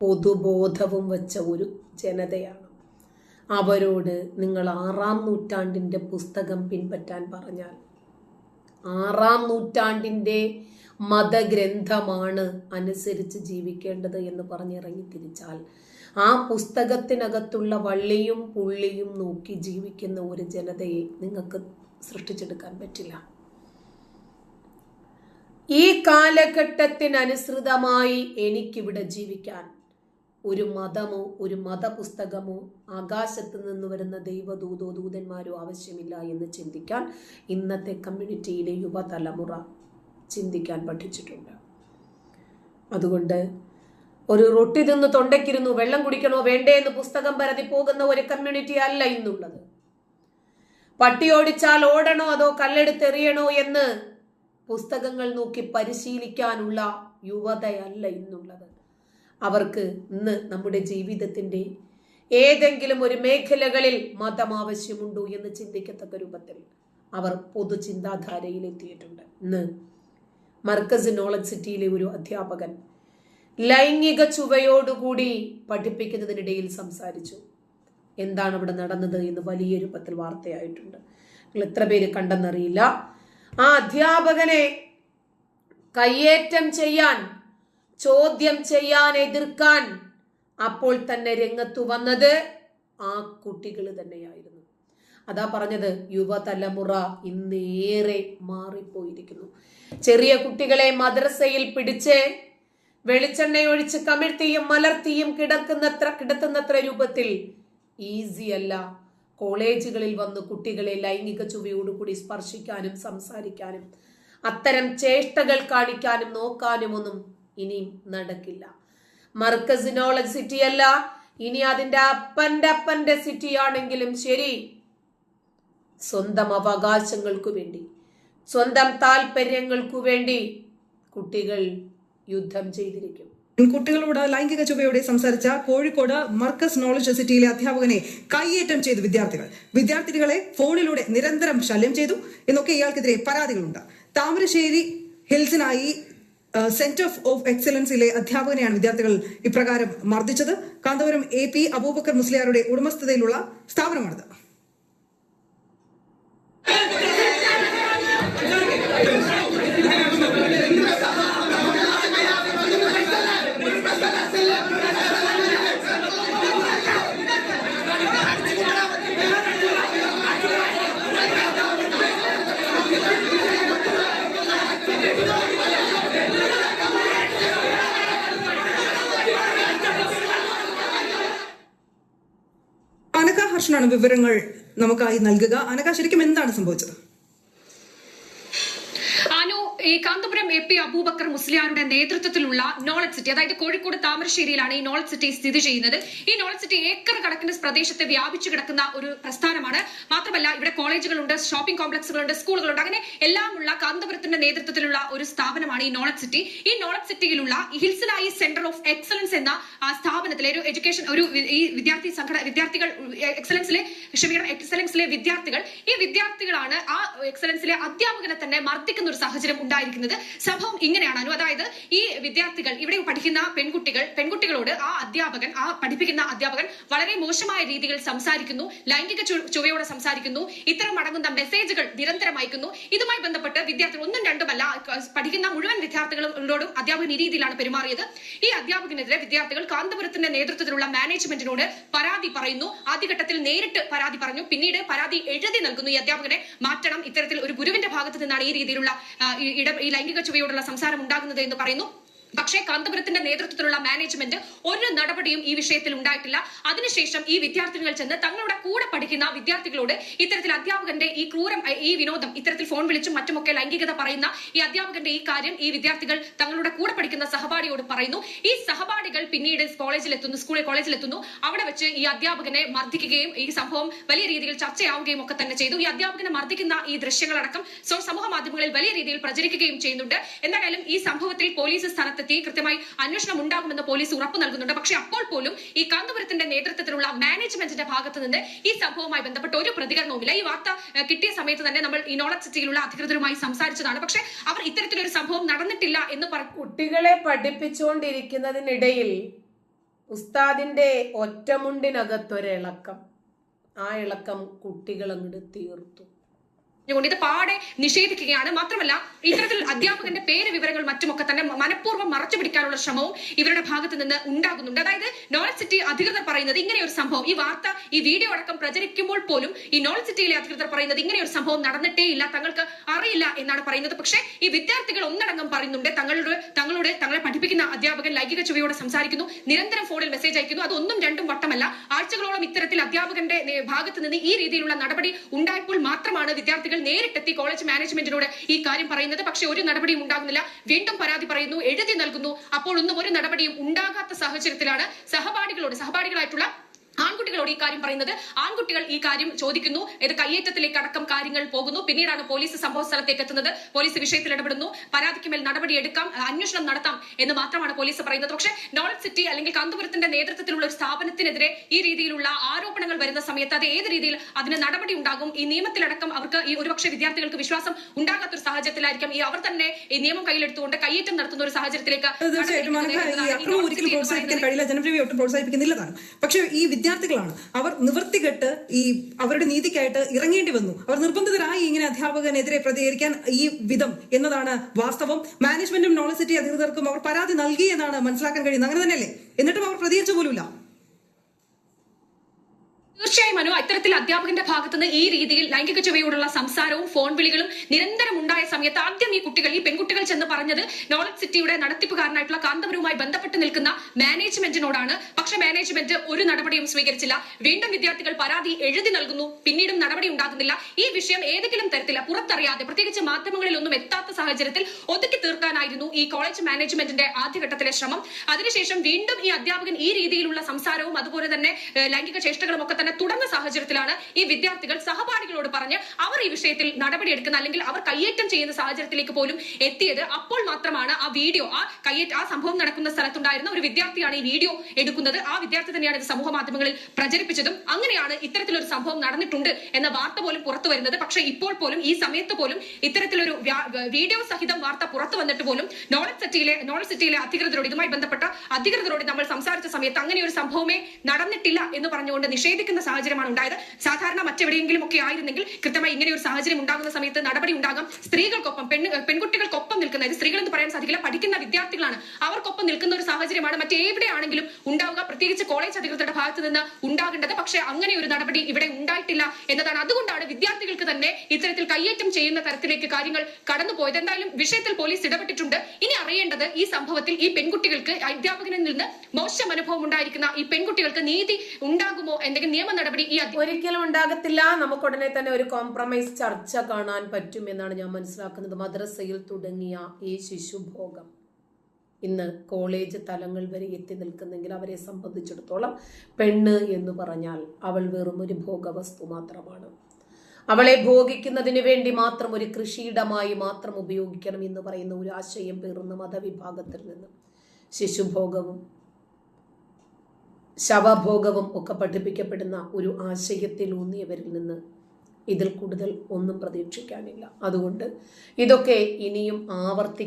പൊതുബോധവും വച്ച ഒരു ജനതയാണ്. അവരോട് നിങ്ങൾ ആറാം നൂറ്റാണ്ടിന്റെ പുസ്തകം പിൻപറ്റാൻ പറഞ്ഞാൽ ആറാം നൂറ്റാണ്ടിന്റെ മതഗ്രന്ഥമാണ് അനുസരിച്ച് ജീവിക്കേണ്ടത് എന്ന് പറഞ്ഞിറങ്ങി തിരിച്ചാൽ ആ പുസ്തകത്തിനകത്തുള്ള വള്ളിയും പുള്ളിയും നോക്കി ജീവിക്കുന്ന ഒരു ജനതയെ നിങ്ങൾക്ക് സൃഷ്ടിച്ചെടുക്കാൻ പറ്റില്ല. ഈ കാലഘട്ടത്തിനനുസൃതമായി എനിക്കിവിടെ ജീവിക്കാൻ ഒരു മതമോ ഒരു മതപുസ്തകമോ ആകാശത്ത് നിന്ന് വരുന്ന ദൈവദൂതോ ദൂതന്മാരോ ആവശ്യമില്ല എന്ന് ചിന്തിക്കാൻ ഇന്നത്തെ കമ്മ്യൂണിറ്റിയിലെ യുവതലമുറ ചിന്തിക്കാൻ പഠിച്ചിട്ടുണ്ട്. അതുകൊണ്ട് ഒരു റൊട്ടി തിന്ന് തൊണ്ടയ്ക്കിരുന്നു വെള്ളം കുടിക്കണോ വേണ്ടേ എന്ന് പുസ്തകം പരതി പോകുന്ന ഒരു കമ്മ്യൂണിറ്റി അല്ല ഇന്നുള്ളത്. പട്ടി ഓടിച്ചാൽ ഓടണോ അതോ കല്ലെടുത്തെറിയണോ എന്ന് പുസ്തകങ്ങൾ നോക്കി പരിശീലിക്കാനുള്ള യുവതയല്ല ഇന്നുള്ളത്. അവർക്ക് ഇന്ന് നമ്മുടെ ജീവിതത്തിന്റെ ഏതെങ്കിലും ഒരു മേഖലകളിൽ മതം ആവശ്യമുണ്ടോ എന്ന് ചിന്തിക്കത്തക്ക രൂപത്തിൽ അവർ പൊതുചിന്താധാരയിൽ എത്തിയിട്ടുണ്ട്. ഇന്ന് മർക്കസ് നോളജ് സിറ്റിയിലെ ഒരു അധ്യാപകൻ ലൈംഗിക ചുവയോടുകൂടി പഠിപ്പിക്കുന്നതിനിടയിൽ സംസാരിച്ചു. എന്താണ് ഇവിടെ നടന്നത് എന്ന് വലിയ രൂപത്തിൽ വാർത്തയായിട്ടുണ്ട്. നിങ്ങൾ എത്ര പേര് കണ്ടെന്നറിയില്ല. ആ അധ്യാപകനെ കയ്യേറ്റം ചെയ്യാൻ ചോദ്യം ചെയ്യാൻ എതിർക്കാൻ അപ്പോൾ തന്നെ രംഗത്തു വന്നത് ആ കുട്ടികൾ തന്നെയായിരുന്നു. അതാ പറഞ്ഞത് യുവതലമുറ ഇന്നേറെ മാറിപ്പോയിരിക്കുന്നു. ചെറിയ കുട്ടികളെ മദ്രസയിൽ പിടിച്ച് വെളിച്ചെണ്ണയൊഴിച്ച് കമിഴ്ത്തിയും മലർത്തിയും കിടക്കുന്നത്ര കിടത്തുന്നത്ര രൂപത്തിൽ ഈസി അല്ല. കോളേജുകളിൽ വന്ന് കുട്ടികളെ ലൈംഗിക ചുവയോടുകൂടി സ്പർശിക്കാനും സംസാരിക്കാനും അത്തരം ചേഷ്ടകൾ കാണിക്കാനും നോക്കാനും ഒന്നും ഇനിയും നടക്കില്ല. മർക്കസ് സിറ്റിയല്ല ഇനി അതിന്റെ അപ്പന്റെ അപ്പന്റെ സിറ്റിയാണെങ്കിലും ശരി. സ്വന്തം അവകാശങ്ങൾക്കു വേണ്ടി സ്വന്തം താല്പര്യങ്ങൾക്കു വേണ്ടി കുട്ടികൾ യുദ്ധം ചെയ്തിരിക്കും. കുട്ടികളോട് ലൈംഗിക ചുവയോടെ സംസാരിച്ച കോഴിക്കോട് മർക്കസ് നോളജ് സിറ്റിയിലെ അധ്യാപകനെ കൈയേറ്റം ചെയ്തു വിദ്യാർത്ഥികൾ. വിദ്യാർത്ഥികളെ ഫോണിലൂടെ നിരന്തരം ശല്യം ചെയ്തു. എന്നൊക്കെ ഇയാൾക്കെതിരെ പരാതികളുണ്ട്. താമരശ്ശേരി ഹിൽസിനായി സെന്റർ ഓഫ് എക്സലൻസിലെ അധ്യാപകനെയാണ് വിദ്യാർത്ഥികൾ ഇപ്രകാരം മർദ്ദിച്ചത്. കാന്തപുരം എ പി അബൂബക്കർ മുസ്ലിയാരുടെ ഉടമസ്ഥതയിലുള്ള സ്ഥാപനമാണിത്. ഹർഷനാണ് വിവരങ്ങൾ നമുക്കായി നൽകുക. അനക ശരിക്കും എന്താണ് സംഭവിച്ചത്? ഈ കാന്തപുരം എ പി അബൂബക്കർ മുസ്ലിയാരുടെ നേതൃത്വത്തിലുള്ള നോളജ് സിറ്റി അതായത് കോഴിക്കോട് താമരശ്ശേരിയിലാണ് ഈ നോളജ് സിറ്റി സ്ഥിതി ചെയ്യുന്നത്. ഈ നോളജ് സിറ്റി ഏക്കർ കണക്കിന് പ്രദേശത്തെ വ്യാപിച്ചു കിടക്കുന്ന ഒരു പ്രസ്ഥാനമാണ്. മാത്രമല്ല ഇവിടെ കോളേജുകളുണ്ട് ഷോപ്പിംഗ് കോംപ്ലക്സുകളുണ്ട് സ്കൂളുകളുണ്ട്. അങ്ങനെ എല്ലാമുള്ള കാന്തപുരത്തിന്റെ നേതൃത്വത്തിലുള്ള ഒരു സ്ഥാപനമാണ് ഈ നോളജ് സിറ്റി. ഈ നോളജ് സിറ്റിയിലുള്ള ഹിൽസിനായി സെന്റർ ഓഫ് എക്സലൻസ് എന്ന സ്ഥാപനത്തിലെ ഒരു എഡ്യൂക്കേഷൻ ഒരു ഈ വിദ്യാർത്ഥി സംഘടന വിദ്യാർത്ഥികൾ എക്സലൻസിലെ ക്ഷമിക്കണം എക്സലൻസിലെ വിദ്യാർത്ഥികൾ. ഈ വിദ്യാർത്ഥികളാണ് ആ എക്സലൻസിലെ അധ്യാപകനെ തന്നെ മർദ്ദിക്കുന്ന ഒരു സാഹചര്യം ഉണ്ടായിരിക്കുന്നത്. സംഭവം ഇങ്ങനെയാണ് അനു. അതായത് ഈ വിദ്യാർത്ഥികൾ ഇവിടെ പഠിക്കുന്ന പെൺകുട്ടികൾ പെൺകുട്ടികളോട് ആ അധ്യാപകൻ ആ പഠിപ്പിക്കുന്ന അധ്യാപകൻ വളരെ മോശമായ രീതിയിൽ സംസാരിക്കുന്നു ലൈംഗിക ചുവയോടെ സംസാരിക്കുന്നു ഇത്തരം അടങ്ങുന്ന മെസ്സേജുകൾ നിരന്തരം അയക്കുന്നു. ഇതുമായി ബന്ധപ്പെട്ട് വിദ്യാർത്ഥികൾ ഒന്നും രണ്ടുമല്ല പഠിക്കുന്ന മുഴുവൻ വിദ്യാർത്ഥികളോടും അധ്യാപകൻ ഈ രീതിയിലാണ് പെരുമാറിയത്. ഈ അധ്യാപകനെതിരെ വിദ്യാർത്ഥികൾ കാന്തപുരത്തിന്റെ നേതൃത്വത്തിലുള്ള മാനേജ്മെന്റിനോട് പരാതി പറയുന്നു. ആദ്യഘട്ടത്തിൽ നേരിട്ട് പരാതി പറഞ്ഞു. പിന്നീട് പരാതി എഴുതി നൽകുന്നു ഈ അധ്യാപകനെ. മാറ്റണം ഇത്തരത്തിൽ ഒരു ഗുരുവിന്റെ ഭാഗത്ത് നിന്നാണ് ഈ രീതിയിലുള്ള ഇട ഈ ലൈംഗിക ചുവയോടുള്ള സംസാരം ഉണ്ടാകുന്നത് എന്ന് പറയുന്നു. പക്ഷേ കാന്തപുരത്തിന്റെ നേതൃത്വത്തിലുള്ള മാനേജ്മെന്റ് ഒരു നടപടിയും ഈ വിഷയത്തിൽ ഉണ്ടായിട്ടില്ല. അതിനുശേഷം ഈ വിദ്യാർത്ഥികൾ ചെന്ന് തങ്ങളുടെ കൂടെ പഠിക്കുന്ന വിദ്യാർത്ഥികളോട് ഇത്തരത്തിൽ അധ്യാപകന്റെ ഈ ക്രൂരം ഈ വിനോദം ഇത്തരത്തിൽ ഫോൺ വിളിച്ചും മറ്റുമൊക്കെ ലൈംഗികത പറയുന്ന ഈ അധ്യാപകന്റെ ഈ കാര്യം ഈ വിദ്യാർത്ഥികൾ തങ്ങളുടെ കൂടെ പഠിക്കുന്ന സഹപാഠിയോട് പറയുന്നു. ഈ സഹപാഠികൾ പിന്നീട് കോളേജിലെത്തുന്നു സ്കൂളിൽ കോളേജിലെത്തുന്നു. അവിടെ വെച്ച് ഈ അധ്യാപകനെ മർദ്ദിക്കുകയും ഈ സംഭവം വലിയ രീതിയിൽ ചർച്ചയാവുകയും ഒക്കെ തന്നെ ചെയ്തു. ഈ അധ്യാപകനെ മർദ്ദിക്കുന്ന ഈ ദൃശ്യങ്ങളടക്കം സമൂഹ മാധ്യമങ്ങളിൽ വലിയ രീതിയിൽ പ്രചരിക്കുകയും ചെയ്യുന്നുണ്ട്. എന്തായാലും ഈ സംഭവത്തിൽ പോലീസ് സ്ഥലത്തെത്തി കൃത്യമായി അന്വേഷണം ഉണ്ടാകുമെന്ന് പോലീസ് ഉറപ്പ് നൽകുന്നുണ്ട്. പക്ഷേ അപ്പോൾ പോലും ഈ കാന്തപുരത്തിന്റെ നേതൃത്വത്തിലുള്ള മാനേജ്മെന്റിന്റെ ഭാഗത്ത് നിന്ന് ഈ സംഭവവുമായി ബന്ധപ്പെട്ട് ഒരു പ്രതികരണവുമില്ല. ഈ വാർത്ത കിട്ടിയ സമയത്ത് തന്നെ നമ്മൾ ഈ നോളജ് സിറ്റിയിലുള്ള അധികൃതരുമായി സംസാരിച്ചതാണ്. പക്ഷേ അവർ ഇത്തരത്തിലൊരു സംഭവം നടന്നിട്ടില്ല എന്ന് പറഞ്ഞു കുട്ടികളെ പഠിപ്പിച്ചുകൊണ്ടിരിക്കുന്നതിനിടയിൽ ഉസ്താദിന്റെ ഒറ്റമുണ്ടിനകത്തൊരിളക്കം ആ ഇളക്കം കുട്ടികൾ അങ്ങോട്ട് തീർത്തു. കൊണ്ട് ഇത് പാടെ നിഷേധിക്കുകയാണ്. മാത്രമല്ല ഇത്തരത്തിൽ അധ്യാപകന്റെ പേര് വിവരങ്ങൾ മറ്റുമൊക്കെ തന്നെ മനഃപൂർവം മറച്ചു പിടിക്കാനുള്ള ശ്രമവും ഇവരുടെ ഭാഗത്ത് നിന്ന് ഉണ്ടാകുന്നുണ്ട്. അതായത് നോളജ് സിറ്റി അധികൃതർ പറയുന്നത് ഇങ്ങനെ ഒരു സംഭവം. ഈ വാർത്ത ഈ വീഡിയോ അടക്കം പ്രചരിക്കുമ്പോൾ പോലും ഈ നോളജ് സിറ്റിയിലെ അധികൃതർ പറയുന്നത് ഇങ്ങനെ ഒരു സംഭവം നടന്നിട്ടേ ഇല്ല തങ്ങൾക്ക് അറിയില്ല എന്നാണ് പറയുന്നത്. പക്ഷേ ഈ വിദ്യാർത്ഥികൾ ഒന്നടങ്കം പറയുന്നുണ്ട്. തങ്ങളുടെ തങ്ങളുടെ തങ്ങളെ പഠിപ്പിക്കുന്ന അധ്യാപകൻ ലൈംഗിക ചുവയോടെ സംസാരിക്കുന്നു നിരന്തരം ഫോണിൽ മെസ്സേജ് അയക്കുന്നു. അത് ഒന്നും രണ്ടും വട്ടമല്ല. ആഴ്ചകളോളം ഇത്തരത്തിൽ അധ്യാപകന്റെ ഭാഗത്ത് നിന്ന് ഈ രീതിയിലുള്ള നടപടി ഉണ്ടായപ്പോൾ മാത്രമാണ് വിദ്യാർത്ഥികൾ നേരിട്ടെത്തി കോളേജ് മാനേജ്മെന്റിനോട് ഈ കാര്യം പറയുന്നത്. പക്ഷെ ഒരു നടപടിയും ഉണ്ടാകുന്നില്ല. വീണ്ടും പരാതി പറയുന്നു എഴുതി നൽകുന്നു. അപ്പോൾ ഒന്നും ഒരു നടപടിയും ഉണ്ടാകാത്ത സാഹചര്യത്തിലാണ് സഹപാഠികളോട് സഹപാഠികളായിട്ടുള്ള ആൺകുട്ടികളോട് ഈ കാര്യം പറയുന്നത്. ആൺകുട്ടികൾ ഈ കാര്യം ചോദിക്കുന്നു. ഇത് കയ്യേറ്റത്തിലേക്ക് അടക്കം കാര്യങ്ങൾ പോകുന്നു. പിന്നീടാണ് പോലീസ് സംഭവ സ്ഥലത്തേക്ക് എത്തുന്നത്. പോലീസ് വിഷയത്തിൽ ഇടപെടുന്നു. പരാതിക്ക് മേൽ നടപടി എടുക്കാം. അന്വേഷണം നടത്താം എന്ന് മാത്രമാണ് പോലീസ് പറയുന്നത്. പക്ഷേ നോളജ് സിറ്റി അല്ലെങ്കിൽ കാന്തപുരത്തിന്റെ നേതൃത്വത്തിലുള്ള ഒരു സ്ഥാപനത്തിനെതിരെ ഈ രീതിയിലുള്ള ആരോപണങ്ങൾ വരുന്ന സമയത്ത് അത് ഏത് രീതിയിൽ അതിന് നടപടി ഉണ്ടാകും? ഈ നിയമത്തിലടക്കം അവർക്ക് ഈ ഒരുപക്ഷെ വിദ്യാർത്ഥികൾക്ക് വിശ്വാസം ഉണ്ടാകാത്ത ഒരു സാഹചര്യത്തിലായിരിക്കും. ഈ അവർ തന്നെ ഈ നിയമം കയ്യിലെടുത്തുകൊണ്ട് കയ്യേറ്റം നടത്തുന്ന ഒരു സാഹചര്യത്തിലേക്ക് തീർച്ചയായിട്ടും. പ്രോത്സാഹിപ്പിക്കാൻ കഴിയില്ല. ജനപ്രിയ ഒട്ടും പ്രോത്സാഹിപ്പിക്കുന്നില്ലതാണ് പക്ഷേ ഈ വിദ്യാർത്ഥികളാണ്. അവർ നിവൃത്തികെട്ട് ഈ അവരുടെ നീതിക്കായിട്ട് ഇറങ്ങേണ്ടി വന്നു. അവർ നിർബന്ധിതരായി ഇങ്ങനെ അധ്യാപകനെതിരെ പ്രതികരിക്കാൻ ഈ വിധം എന്നതാണ് വാസ്തവം. മാനേജ്മെന്റും നോളജ് സിറ്റി അധികൃതർക്കും അവർ പരാതി നൽകി എന്നാണ് മനസ്സിലാക്കാൻ കഴിയുന്നത്. അങ്ങനെ തന്നെയല്ലേ? എന്നിട്ടും അവർ പ്രതികരിച്ചു പോലുമില്ല. അത്തരത്തിൽ അധ്യാപകന്റെ ഭാഗത്തുനിന്ന് ഈ രീതിയിൽ ലൈംഗിക ചുവയോടുള്ള സംസാരവും ഫോൺ വിളികളും നിരന്തരം ഉണ്ടായ സമയത്ത് ആദ്യം ഈ കുട്ടികൾ ഈ പെൺകുട്ടികൾ ചെന്ന് പറഞ്ഞത് നോളജ് സിറ്റിയുടെ നടത്തിപ്പുകാരനായിട്ടുള്ള കാന്തപുരവുമായി ബന്ധപ്പെട്ട് നിൽക്കുന്ന മാനേജ്മെന്റിനോടാണ് പക്ഷെ മാനേജ്മെന്റ് ഒരു നടപടിയും സ്വീകരിച്ചില്ല. വീണ്ടും വിദ്യാർത്ഥികൾ പരാതി എഴുതി നൽകുന്നു. പിന്നീടും നടപടി ഉണ്ടാകുന്നില്ല. ഈ വിഷയം ഏതെങ്കിലും തരത്തിൽ പുറത്തറിയാതെ പ്രത്യേകിച്ച് മാധ്യമങ്ങളിൽ ഒന്നും എത്താത്ത സാഹചര്യത്തിൽ ഒതുക്കി തീർക്കാനായിരുന്നു ഈ കോളേജ് മാനേജ്മെന്റിന്റെ ആദ്യഘട്ടത്തിലെ ശ്രമം. അതിനുശേഷം വീണ്ടും ഈ അധ്യാപകൻ ഈ രീതിയിലുള്ള സംസാരവും അതുപോലെ തന്നെ ലൈംഗിക ചേഷ്ടകളും ഒക്കെ തന്നെ തുടർന്ന സാഹചര്യത്തിലാണ് ഈ വിദ്യാർത്ഥികൾ സഹപാഠികളോട് പറഞ്ഞ് അവർ ഈ വിഷയത്തിൽ നടപടിയെടുക്കുന്ന അല്ലെങ്കിൽ അവർ കയ്യേറ്റം ചെയ്യുന്ന സാഹചര്യത്തിലേക്ക് പോലും എത്തിയത്. അപ്പോൾ മാത്രമാണ് ആ വീഡിയോ ആ കയ്യേറ്റ ആ സംഭവം നടക്കുന്ന സ്ഥലത്തുണ്ടായിരുന്ന ഒരു വിദ്യാർത്ഥിയാണ് ഈ വീഡിയോ എടുക്കുന്നത്. ആ വിദ്യാർത്ഥി തന്നെയാണ് ഇത് സമൂഹ മാധ്യമങ്ങളിൽ പ്രചരിപ്പിച്ചതും. അങ്ങനെയാണ് ഇത്തരത്തിലൊരു സംഭവം നടന്നിട്ടുണ്ട് എന്ന വാർത്ത പോലും പുറത്തു വരുന്നത്. പക്ഷേ ഇപ്പോൾ പോലും ഈ സമയത്ത് പോലും ഇത്തരത്തിലൊരു വീഡിയോ സഹിതം വാർത്ത പുറത്തു വന്നിട്ട് പോലും നോളജ് സിറ്റിയിലെ നോളജ് സിറ്റിയിലെ അധികൃതരോട് ഇതുമായി ബന്ധപ്പെട്ട അധികൃതരോട് നമ്മൾ സംസാരിച്ച സമയത്ത് അങ്ങനെ ഒരു സംഭവമേ നടന്നിട്ടില്ല എന്ന് പറഞ്ഞുകൊണ്ട് നിഷേധിക്കുന്ന സാഹചര്യമാണ് ഉണ്ടായത്. സാധാരണ മറ്റെവിടെയെങ്കിലും ഒക്കെ ആയിരുന്നെങ്കിൽ കൃത്യമായി ഇങ്ങനെ ഒരു സാഹചര്യം ഉണ്ടാകുന്ന സമയത്ത് നടപടി ഉണ്ടാകും. സ്ത്രീകൾക്കൊപ്പം പെണ്ണ് പെൺകുട്ടികൾക്കൊപ്പം നിൽക്കുന്ന സ്ത്രീകൾ എന്ന് പറയാൻ സാധിക്കില്ല പഠിക്കുന്ന വിദ്യാർത്ഥികളാണ്. അവർക്കൊപ്പം നിൽക്കുന്ന ഒരു സാഹചര്യമാണ് മറ്റെവിടെയാണെങ്കിലും ഉണ്ടാവുക. പ്രത്യേകിച്ച് കോളേജ് അധികൃതരുടെ ഭാഗത്ത് നിന്ന് ഉണ്ടാകേണ്ടത്. പക്ഷേ അങ്ങനെ ഒരു നടപടി ഇവിടെ ഉണ്ടായിട്ടില്ല എന്നതാണ്. അതുകൊണ്ടാണ് വിദ്യാർത്ഥികൾക്ക് തന്നെ ഇത്തരത്തിൽ കയ്യേറ്റം ചെയ്യുന്ന തരത്തിലേക്ക് കാര്യങ്ങൾ കടന്നുപോയത്. എന്തായാലും വിഷയത്തിൽ പോലീസ് ഇടപെട്ടിട്ടുണ്ട്. ഇനി അറിയേണ്ടത് ഈ സംഭവത്തിൽ ഈ പെൺകുട്ടികൾക്ക് അധ്യാപകനിൽ നിന്ന് മോശം അനുഭവം ഉണ്ടായിരിക്കുന്ന ഈ പെൺകുട്ടികൾക്ക് നീതി ഉണ്ടാകുമോ? എന്തെങ്കിലും നിയമ നടപടി ഈ ഒരിക്കലും ഉണ്ടാകത്തില്ല. നമുക്ക് ഉടനെ തന്നെ ഒരു കോംപ്രമൈസ് ചർച്ച കാണാൻ പറ്റും എന്നാണ് ഞാൻ മനസ്സിലാക്കുന്നത്. മദ്രസയിൽ തുടങ്ങിയ ഈ ശിശുഭോഗം ഇന്ന് കോളേജ് തലങ്ങൾ വരെ എത്തി നിൽക്കുന്നെങ്കിൽ അവരെ സംബന്ധിച്ചിടത്തോളം പെണ്ണ് എന്ന് പറഞ്ഞാൽ അവൾ വെറും ഒരു ഭോഗവസ്തു മാത്രമാണ്. അവളെ ഭോഗിക്കുന്നതിന് വേണ്ടി മാത്രം ഒരു കൃഷിയിടമായി മാത്രം ഉപയോഗിക്കണം എന്ന് പറയുന്ന ഒരു ആശയം പേറുന്ന മതവിഭാഗത്തിൽ നിന്ന്. ശിശുഭോഗവും ശവഭോഗവും ഒക്കെ പഠിപ്പിക്കപ്പെടുന്ന ഒരു ആശയത്തിൽ ഊന്നിയവരിൽ നിന്ന് ഇതിൽ കൂടുതൽ ഒന്നും പ്രതീക്ഷിക്കാനില്ല. അതുകൊണ്ട് ഇതൊക്കെ ഇനിയും ആവർത്തി